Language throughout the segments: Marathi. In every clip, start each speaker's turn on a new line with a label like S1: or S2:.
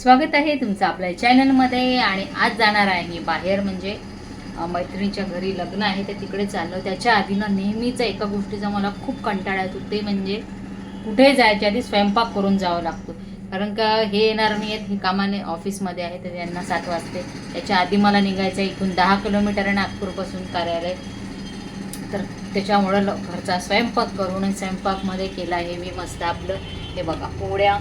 S1: स्वागत आहे तुमचं आपल्या चॅनलमध्ये आणि आज जाणार आहे मी बाहेर म्हणजे मैत्रिणीच्या घरी लग्न आहे ते तिकडे चाललो त्याच्या आधी ना नेहमीच एका गोष्टीचा मला खूप कंटाळा येतो ते म्हणजे कुठे जायच्या आधी स्वयंपाक करून जावं लागतो. कारण का हे येणार नाही आहेत ही कामाने ऑफिसमध्ये आहे तर त्यांना सात वाजते. त्याच्या आधी मला निघायचं आहे इथून दहा किलोमीटर आहे नागपूरपासून कार्यालय. तर त्याच्यामुळं ल- घरचा स्वयंपाक करून स्वयंपाकमध्ये केला हे मी मस्त आपलं. हे बघा पोळ्या.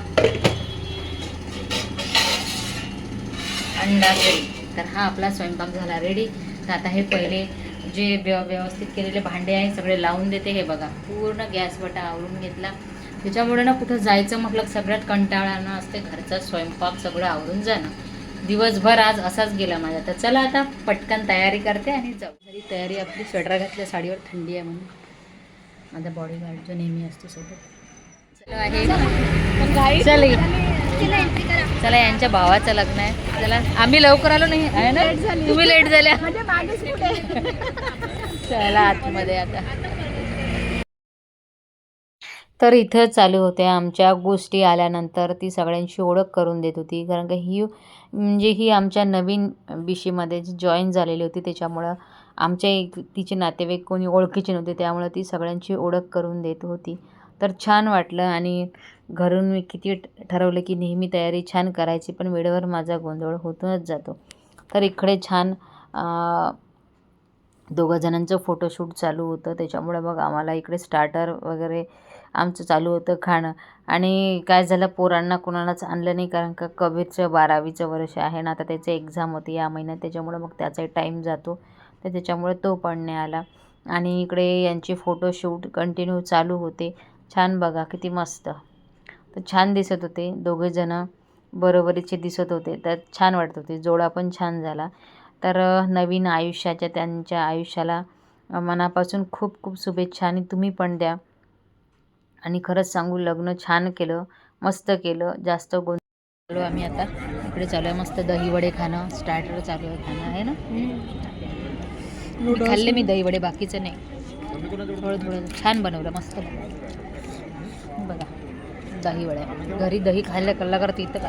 S1: अंडा करी तर हा आपला स्वयंपाक झाला रेडी तर आता हे पहिले जे व्यव व्यवस्थित केलेले भांडे आहे सगळे लावून देते. हे बघा पूर्ण गॅस बटा आवरून घेतला. त्याच्यामुळे ना कुठं जायचं म्हटलं सगळ्यात कंटाळानं असते. घरचा स्वयंपाक सगळं आवरून जाणं. दिवसभर आज असाच गेला माझा. तर चला आता पटकन तयारी करते आणि जाऊ. तरी तयारी आपली स्वेटर घातल्या साडीवर थंडी आहे म्हणून. माझा बॉडीगार्ड जो नेहमी असतो सोबत. चला आहे. चल. चला यांच्या भावाचं लग्न आहे. चला आम्ही लवकर आलो नाही आहे ना? तुम्ही लेट झाल्या चला आतमध्ये आता. तर इथं चालू होत्या आमच्या गोष्टी आल्यानंतर ती सगळ्यांची ओळख करून देत होती. कारण का ही म्हणजे ही आमच्या नवीन बीशीमध्ये जी जॉईन झालेली होती. त्याच्यामुळं आमच्या एक तिचे नातेवाईक कोणी ओळखीचे नव्हते. त्यामुळं ती सगळ्यांची ओळख करून देत होती. तर छान वाटलं आणि घरून मी किती ठरवलं की नेहमी तयारी छान करायची पण वेळेवर माझा गोंधळ होतूनच जातो. तर इकडे छान दोघंजणांचं फोटोशूट चालू होतं. त्याच्यामुळे मग आम्हाला इकडे स्टार्टर वगैरे आमचं चालू होतं खाणं. आणि काय झालं पोरांना कोणालाच आणलं नाही कारण का कबीरचं बारावीचं वर्ष आहे ना आता त्याचं एक्झाम होती या महिन्यात. त्याच्यामुळं मग त्याचाही टाईम जातो. तर त्याच्यामुळे तो पण नाही आला. आणि इकडे यांची फोटोशूट कंटिन्यू चालू होते. छान बघा किती मस्त. तर छान दिसत होते. दोघे जणं बरोबरीचे दिसत होते. तर छान वाटत होते. जोडा पण छान झाला. तर नवीन आयुष्याच्या त्यांच्या आयुष्याला मनापासून खूप खूप शुभेच्छा आणि तुम्ही पण द्या. आणि खरंच सांगू लग्न छान केलं मस्त केलं जास्त गोंधळ चालू आम्ही आता. इकडे चालू आहे मस्त दही वडे खाणं स्टार्टर चालू आहे खाणं आहे ना? खाल्ले मी दही वडे बाकीचं नाही. थोडं थोडं छान बनवलं मस्त. बनवलं बघा दही वड्या घरी दही खायला कल्ला करते इथं का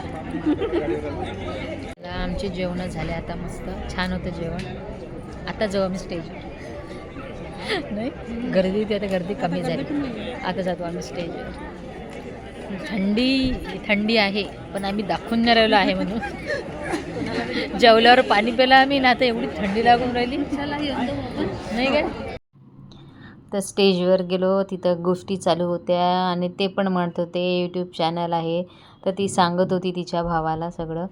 S1: आता आमचे जेवणं झाले आता मस्त. छान होतं जेवण. आता जाऊ आम्ही स्टेजवर नाही गर्दी होती आता गर्दी कमी झाली. आता जातो आम्ही स्टेजवर थंडी थंडी आहे पण आम्ही दाखवून नाही राहिलो आहे म्हणून. जेवल्यावर पाणी प्यायला आम्ही ना आता एवढी थंडी लागून राहिली. नाही काय? तर स्टेजवर गेलो तिथं गोष्टी चालू होत्या आणि ते पण म्हणत होते यूट्यूब चॅनल आहे. तर ती सांगत होती तिच्या भावाला सगळं.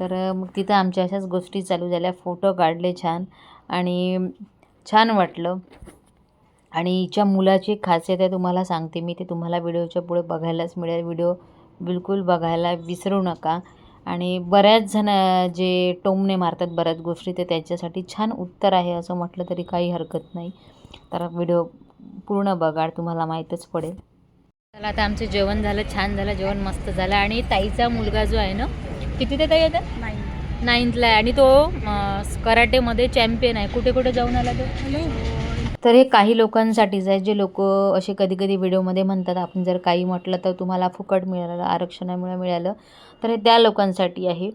S1: तर मग तिथं आमच्या अशाच गोष्टी चालू झाल्या. फोटो काढले छान आणि छान वाटलं. आणि हिच्या मुलाची खासियत आहे तुम्हाला सांगते मी ते तुम्हाला व्हिडिओच्या पुढे बघायलाच मिळेल. व्हिडिओ बिलकुल बघायला विसरू नका. आणि बऱ्याच जण जे टोमने मारतात बऱ्याच गोष्टी ते त्याच्यासाठी छान उत्तर आहे असं म्हटलं तरी काही हरकत नाही. तर व्हिडिओ पूर्ण बघा तुम्हाला माहीतच पडेल. चला आता आमचं जेवण झालं छान झालं जेवण मस्त झालं. आणि ताईचा मुलगा जो आहे ना किती ते ताई आता? नाईन्थला आहे. आणि तो कराटेमध्ये चॅम्पियन आहे. कुठे कुठे जाऊन आला तो? तर हे काही लोकांसाठीच आहे जे लोक असे कधी कधी व्हिडिओमध्ये म्हणतात आपण जर काही म्हटलं तर तुम्हाला फुकट मिळालं आरक्षणामुळे मिळालं. तर हे त्या लोकांसाठी आहे.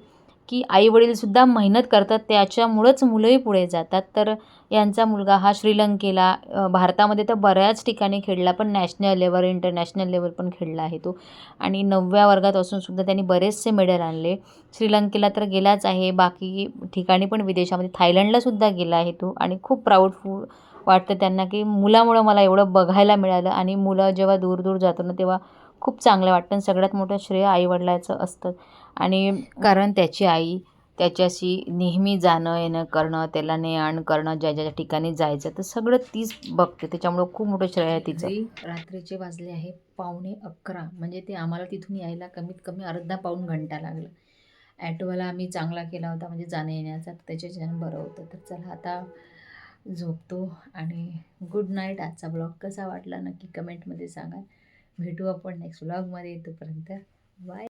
S1: की आईवडीलसुद्धा मेहनत करतात त्याच्यामुळंच मुलंही पुढे जातात. तर यांचा मुलगा हा श्रीलंकेला भारतामध्ये तर बऱ्याच ठिकाणी खेळला पण नॅशनल लेवल इंटरनॅशनल लेवल पण खेळला आहे तो. आणि नवव्या वर्गात असून सुद्धा त्यांनी बरेचसे मेडल आणले. श्रीलंकेला तर गेलाच आहे बाकी ठिकाणी पण विदेशामध्ये थायलंडला सुद्धा गेला आहे तो. आणि खूप प्राऊडफुल वाटतं त्यांना की मुलामुळं मला एवढं बघायला मिळालं. आणि मुलं जेव्हा दूर दूर जातो ना तेव्हा खूप चांगलं वाटतं. आणि सगळ्यात मोठं श्रेय आईवडिलाचं असतं. आणि कारण त्याची आई त्याच्याशी नेहमी जाणं येणं करणं त्याला ने आण करणं ज्या ज्या ठिकाणी जायचं तर सगळं तीच बघते. त्याच्यामुळं खूप मोठं श्रेय आहे तिचं. रात्रीचे वाजले आहे पावणे अकरा. म्हणजे ते आम्हाला तिथून यायला कमीत कमी अर्धा पाऊण घंटा लागला. ॲटोवाला आम्ही चांगला केला होता म्हणजे जाण्या येण्याचा. तर त्याच्याच्यानं बरं होतं. तर चला आता झोपतो. आणि गुड नाईट. आजचा ब्लॉग कसा वाटला नक्की कमेंटमध्ये सांगा. भेटू आपण नेक्स्ट व्लॉगमध्ये तोपर्यंत बाय